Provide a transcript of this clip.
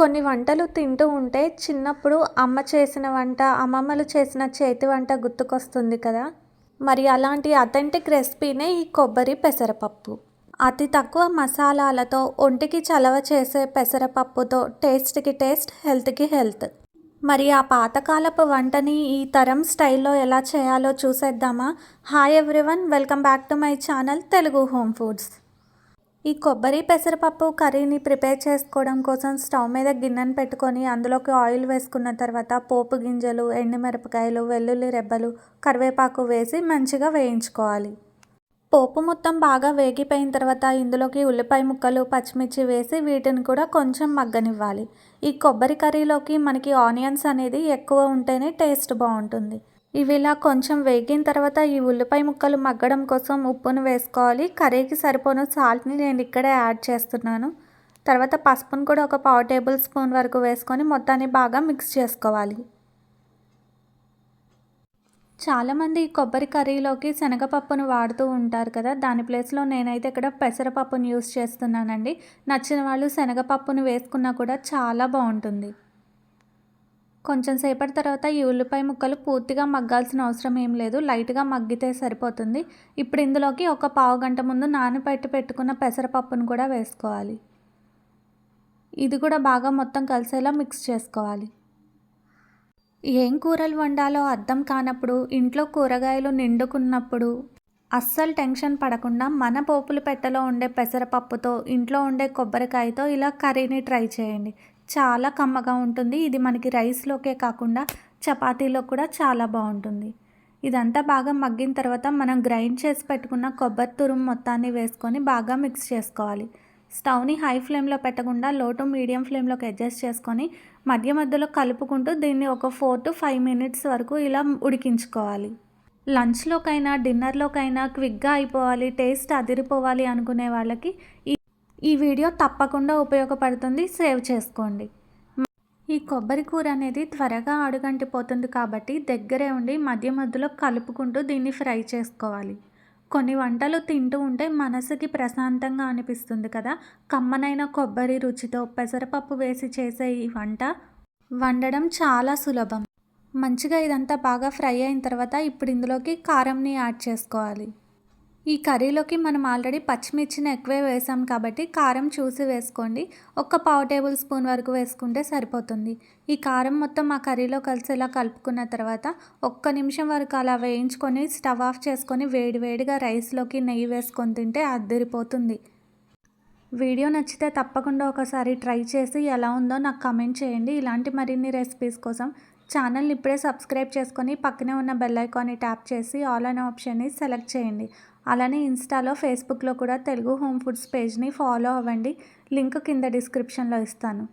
కొన్ని వంటలు తింటూ ఉంటే చిన్నప్పుడు అమ్మ చేసిన వంట అమ్మమ్మలు చేసిన చేతి వంట గుర్తుకొస్తుంది కదా? మరి అలాంటి అథెంటిక్ రెసిపీనే ఈ కొబ్బరి పెసరపప్పు. అతి తక్కువ మసాలాలతో ఒంటికి చలవ చేసే పెసరపప్పుతో టేస్ట్కి టేస్ట్ హెల్త్కి హెల్త్. మరి ఆ పాతకాలపు వంటని ఈ తరం స్టైల్లో ఎలా చేయాలో చూసేద్దామా? Hi everyone welcome back to my channel Telugu home foods ఈ కొబ్బరి పెసరపప్పు కర్రీని ప్రిపేర్ చేసుకోవడం కోసం స్టవ్ మీద గిన్నెను పెట్టుకొని అందులోకి ఆయిల్ వేసుకున్న తర్వాత పోపు గింజలు ఎండుమిరపకాయలు వెల్లుల్లి రెబ్బలు కరివేపాకు వేసి మంచిగా వేయించుకోవాలి. పోపు మొత్తం బాగా వేగిపోయిన తర్వాత ఇందులోకి ఉల్లిపాయ ముక్కలు పచ్చిమిర్చి వేసి వీటిని కూడా కొంచెం మగ్గనివ్వాలి. ఈ కొబ్బరి కర్రీలోకి మనకి ఆనియన్స్ అనేది ఎక్కువ ఉంటేనే టేస్ట్ బాగుంటుంది. ఇవి ఇలా కొంచెం వేగిన తర్వాత ఈ ఉల్లిపాయ ముక్కలు మగ్గడం కోసం ఉప్పును వేసుకోవాలి. కర్రీకి సరిపోను సాల్ట్ని నేను ఇక్కడే యాడ్ చేస్తున్నాను. తర్వాత పసుపును కూడా ఒక పావు టేబుల్ స్పూన్ వరకు వేసుకొని మొత్తాన్ని బాగా మిక్స్ చేసుకోవాలి. చాలామంది ఈ కొబ్బరి కర్రీలోకి శనగపప్పును వాడుతూ ఉంటారు కదా. దాని ప్లేస్లో నేనైతే ఇక్కడ పెసరపప్పును యూస్ చేస్తున్నానండి. నచ్చిన వాళ్ళు శనగపప్పును వేసుకున్నా కూడా చాలా బాగుంటుంది. కొంచెం సేపటి తర్వాత ఈ ఉల్లిపాయ ముక్కలు పూర్తిగా మగ్గాల్సిన అవసరం ఏం లేదు. లైట్గా మగ్గితే సరిపోతుంది. ఇప్పుడు ఇందులోకి ఒక పావు గంట ముందు నానబెట్టి పెట్టుకున్న పెసరపప్పును కూడా వేసుకోవాలి. ఇది కూడా బాగా మొత్తం కలిసేలా మిక్స్ చేసుకోవాలి. ఏం కూరలు వండాలో అర్థం కానప్పుడు ఇంట్లో కూరగాయలు నిండుకున్నప్పుడు అస్సలు టెన్షన్ పడకుండా మన పోపులు పెట్టలో ఉండే పెసరపప్పుతో ఇంట్లో ఉండే కొబ్బరికాయతో ఇలా కర్రీని ట్రై చేయండి. చాలా కమ్మగా ఉంటుంది. ఇది మనకి రైస్లోకే కాకుండా చపాతీలో కూడా చాలా బాగుంటుంది. ఇదంతా బాగా మగ్గిన తర్వాత మనం గ్రైండ్ చేసి పెట్టుకున్న కొబ్బరి తురుము మొత్తాన్ని వేసుకొని బాగా మిక్స్ చేసుకోవాలి. స్టవ్ని హై ఫ్లేమ్లో పెట్టకుండా లో టు మీడియం ఫ్లేమ్లోకి అడ్జస్ట్ చేసుకొని మధ్య మధ్యలో కలుపుకుంటూ దీన్ని ఒక ఫోర్ టు ఫైవ్ మినిట్స్ వరకు ఇలా ఉడికించుకోవాలి. లంచ్లోకైనా డిన్నర్లోకైనా క్విక్గా అయిపోవాలి టేస్ట్ అదిరిపోవాలి అనుకునే వాళ్ళకి ఈ వీడియో తప్పకుండా ఉపయోగపడుతుంది. సేవ్ చేసుకోండి. ఈ కొబ్బరి కూర అనేది త్వరగా అడుగంటిపోతుంది కాబట్టి దగ్గరే ఉండి మధ్య మధ్యలో కలుపుకుంటూ దీన్ని ఫ్రై చేసుకోవాలి. కొన్ని వంటలు తింటూ ఉంటే మనసుకి ప్రశాంతంగా అనిపిస్తుంది కదా. కమ్మనైన కొబ్బరి రుచితో పెసరపప్పు వేసి చేసే ఈ వంట వండడం చాలా సులభం. మంచిగా ఇదంతా బాగా ఫ్రై అయిన తర్వాత ఇప్పుడు ఇందులోకి కారంని యాడ్ చేసుకోవాలి. ఈ కర్రీలోకి మనం ఆల్రెడీ పచ్చిమిర్చిని ఎక్కువే వేసాం కాబట్టి కారం చూసి వేసుకోండి. ఒక్క పావు టేబుల్ స్పూన్ వరకు వేసుకుంటే సరిపోతుంది. ఈ కారం మొత్తం ఆ కర్రీలో కలిసేలా కలుపుకున్న తర్వాత ఒక్క నిమిషం వరకు అలా వేయించుకొని స్టవ్ ఆఫ్ చేసుకొని వేడివేడిగా రైస్లోకి నెయ్యి వేసుకొని తింటే అద్దరిపోతుంది. వీడియో నచ్చితే తప్పకుండా ఒకసారి ట్రై చేసి ఎలా ఉందో నాకు కమెంట్ చేయండి. ఇలాంటి మరిన్ని రెసిపీస్ కోసం ఛానల్ని ఇప్పుడే సబ్స్క్రైబ్ చేసుకొని పక్కనే ఉన్న బెల్ ఐకాన్ని ట్యాప్ చేసి ఆల్ అనే ఆప్షన్ని సెలెక్ట్ చేయండి. అలానే ఇన్స్టాలో ఫేస్బుక్లో కూడా తెలుగు హోమ్ ఫుడ్స్ పేజ్ని ఫాలో అవ్వండి. లింక్ కింద డిస్క్రిప్షన్లో ఇస్తాను.